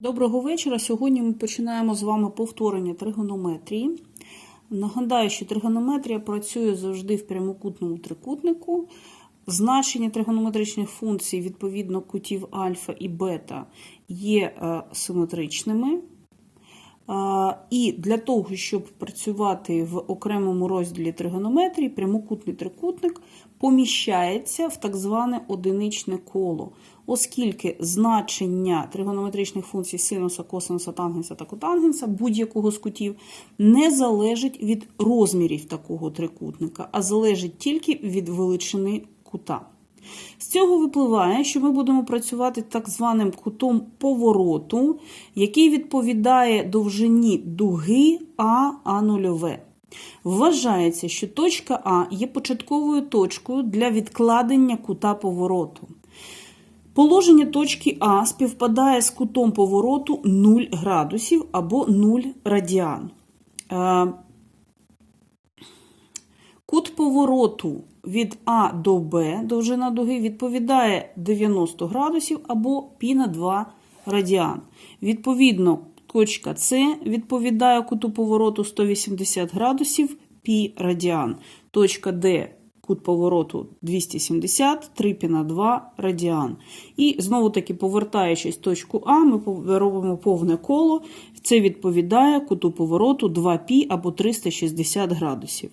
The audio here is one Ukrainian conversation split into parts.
Доброго вечора. Сьогодні ми починаємо з вами повторення тригонометрії. Нагадаю, що тригонометрія працює завжди в прямокутному трикутнику. Значення тригонометричних функцій відповідно кутів альфа і бета є е, симетричними. І для того, щоб працювати в окремому розділі тригонометрії, прямокутний трикутник поміщається в так зване одиничне коло, оскільки значення тригонометричних функцій синуса, косинуса, тангенса та котангенса будь-якого з кутів не залежить від розмірів такого трикутника, а залежить тільки від величини кута. З цього випливає, що ми будемо працювати так званим кутом повороту, який відповідає довжині дуги А А0В. Вважається, що точка А є початковою точкою для відкладення кута повороту. Положення точки А співпадає з кутом повороту 0 градусів або 0 радіан. Кут повороту від А до Б, довжина дуги, відповідає 90 градусів або π на 2 радіан. Відповідно, точка С відповідає куту повороту 180 градусів π радіан. Точка Д кут повороту 270, 3 π на 2 радіан. І знову таки, повертаючись в точку А, ми робимо повне коло. Це відповідає куту повороту 2π або 360 градусів.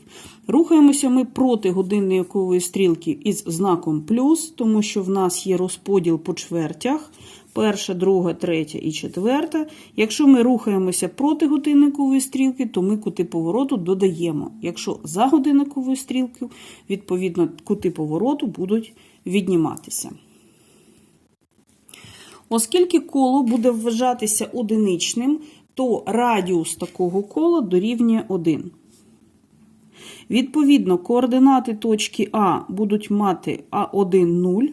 Рухаємося ми проти годинникової стрілки із знаком плюс, тому що в нас є розподіл по чвертях. Перша, друга, третя і четверта. Якщо ми рухаємося проти годинникової стрілки, то ми кути повороту додаємо. Якщо за годинниковою стрілкою, відповідно, кути повороту будуть відніматися. Оскільки коло буде вважатися одиничним, то радіус такого кола дорівнює 1. Відповідно, координати точки А будуть мати А1 0,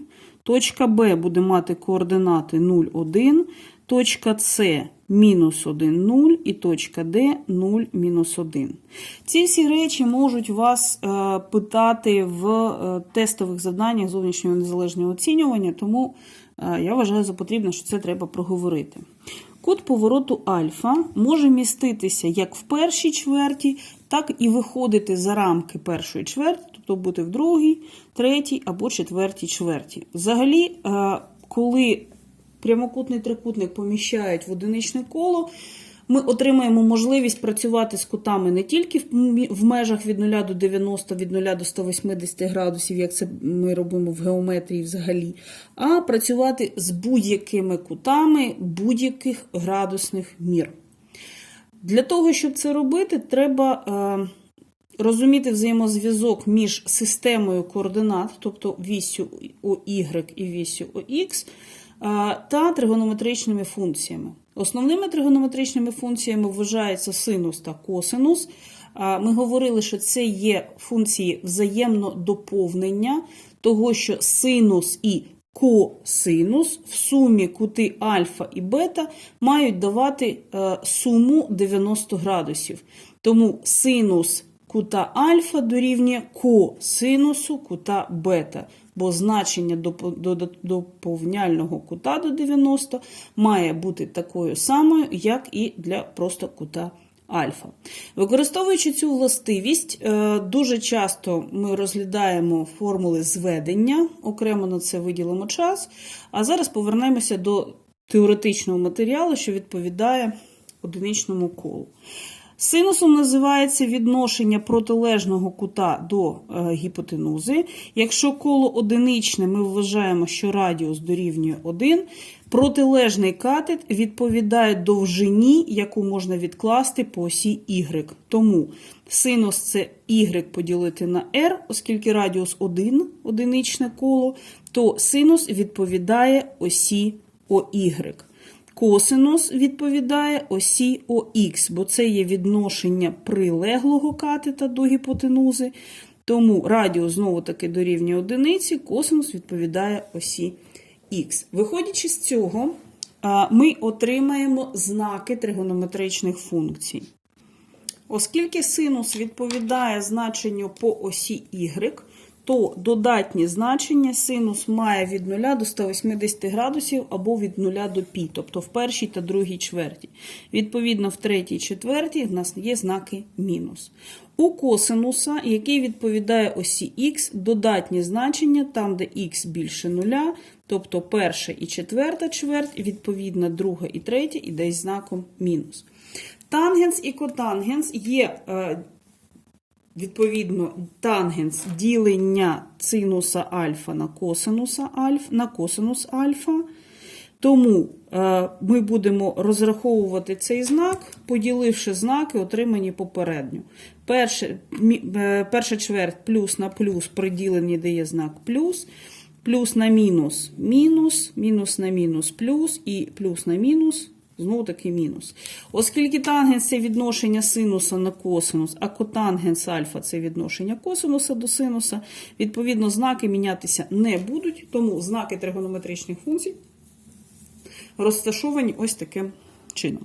точка Б буде мати координати 0, 1, точка С мінус 1, 0 і точка Д 0, мінус 1. Ці всі речі можуть вас е, питати в е, тестових завданнях зовнішнього незалежного оцінювання, тому е, я вважаю за потрібне, що це треба проговорити. Кут повороту альфа може міститися як в першій чверті, так і виходити за рамки першої чверті, тобто бути в другій, третій або четвертій чверті. Взагалі, е, коли прямокутний трикутник поміщають в одиничне коло, ми отримаємо можливість працювати з кутами не тільки в межах від 0 до 90, від 0 до 180 градусів, як це ми робимо в геометрії взагалі, а працювати з будь-якими кутами будь-яких градусних мір. Для того, щоб це робити, треба е, розуміти взаємозв'язок між системою координат, тобто вісю OY і вісю OX, та тригонометричними функціями. Основними тригонометричними функціями вважаються синус та косинус. Ми говорили, що це є функції взаємно доповнення, того, що синус і косинус в сумі кути альфа і бета мають давати е, суму 90 градусів. Тому синус кута альфа дорівнює косинусу кута бета, бо значення доповняльного кута до 90 має бути такою самою, як і для просто кута альфа. Використовуючи цю властивість, е, дуже часто ми розглядаємо формули зведення, окремо на це виділимо час. А зараз повернемося до теоретичного матеріалу, що відповідає одиничному колу. Синусом називається відношення протилежного кута до е, гіпотенузи. Якщо коло одиничне, ми вважаємо, що радіус дорівнює 1. Протилежний катет відповідає довжині, яку можна відкласти по осі y. Тому синус це y поділити на r, оскільки радіус 1, одиничне коло, то синус відповідає осі OY. Косинус відповідає осі ОХ, бо це є відношення прилеглого катета до гіпотенузи. Тому радіус знову-таки дорівнює одиниці, косинус відповідає осі Х. Виходячи з цього, ми отримаємо знаки тригонометричних функцій. Оскільки синус відповідає значенню по осі y, то додатні значення синус має від 0 до 180 градусів або від 0 до пі, тобто в першій та другій чверті. Відповідно, в третій четвертій в нас є знаки мінус. У косинуса, який відповідає осі х, додатні значення там, де х більше нуля, тобто перша і четверта чверть, відповідно, друга і третя іде з знаком мінус. Тангенс і котангенс є е, відповідно тангенс ділення синуса альфа на косинуса альфа, на косинус альфа. Тому е, ми будемо розраховувати цей знак, поділивши знаки, отримані попередньо. Перше, е, перша чверть плюс на плюс при діленні дає знак плюс, плюс на мінус мінус, мінус на мінус плюс і плюс на мінус. Знову таки мінус. Оскільки тангенс це відношення синуса на косинус, а котангенс альфа це відношення косинуса до синуса, відповідно, знаки мінятися не будуть, тому знаки тригонометричних функцій розташовані ось таким чином.